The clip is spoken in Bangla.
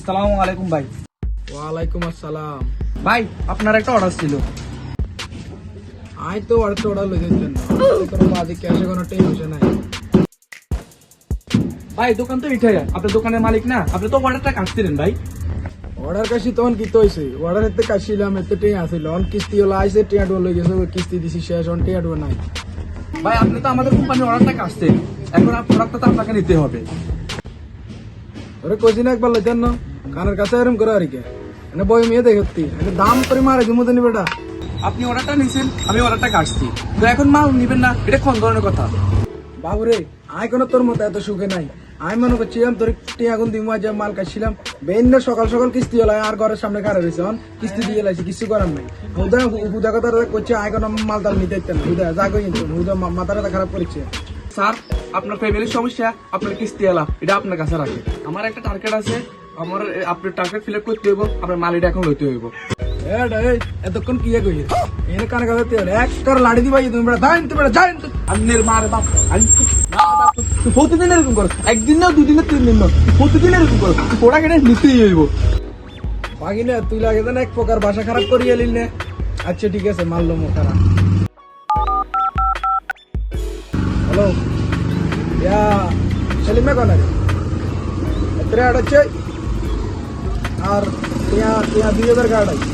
আসসালামু আলাইকুম ভাই। ওয়ালাইকুম আসসালাম। ভাই আপনার একটা অর্ডার ছিল। আই তো অর্ডার অর্ডার লই দিচ্ছেন কোনো? বাদে ক্যাশে কোনো টেনশন নাই। ভাই দোকান তো এটাই আপনার দোকানের মালিক না? আপনি তো অর্ডারটা কাটছিলেন ভাই। অর্ডার কাশি তখন কি তো হইছে অর্ডার এতে কাশিলাম এতে টিয়া আছিল অন কিস্তি হলো আইছে টিয়া ডুয়া লই গেছে কিস্তি দিছি শেষ অন টিয়া ডুয়া নাই। ভাই আপনি তো আমাদের কোম্পানির অর্ডারটা কাটছেন। এখন প্রোডাক্টটা তো আপনাকে নিতে হবে। ওরে কইছি না একবার লইতেন না? কানের কাছে এরম করে আর কি। মানে বই মেয়ে দেখতি একটা দাম করে মারে দিমু দেনি বেটা আপনি অর্ডারটা নিছেন আমি অর্ডারটা কাটছি। তো এখন মাল নিবেন না এটা কোন ধরনের কথা? বাবুরে আই কোনো তোর মতো এত সুখে নাই। আমি মনে করছিলাম তোর টিয়া গুন দিমু আজ মাল কাটছিলাম বেইন সকাল সকাল কিস্তি হলো আর ঘরের সামনে কারে রয়েছে অন। কিস্তি দিয়ে লাইছি কিছু করার নাই। হুদা হুদা কথা করছে আই কোনো মাল তাল নিতে না। হুদা যা কই কিন্তু হুদা মাথাটা খারাপ করেছে। স্যার আপনার ফ্যামিলির সমস্যা আপনার কিস্তি এলা এটা আপনার কাছে রাখে। আমার একটা টার্গেট আছে আমার আপনার টার্গেট ফিল আপ করতে হইব আপনার মাল এটা এখন লইতে হইব। তেল এক তুমি বেটা যাইন তো বেটা যাইন তো আন্নের মার বাপ আমি তো- না বাপ, তুই প্রতিদিন এরকম করো। একদিন তুই তুই তুই লাগে না এক প্রকার ভাষা খারাপ করি এলিল নে। আচ্ছা ঠিক আছে মারলো মোটারা হ্যালো? ইয়া সেলিমে কোন আছে আর টিয়া টিয়া দুই হাজার কার্ড আছে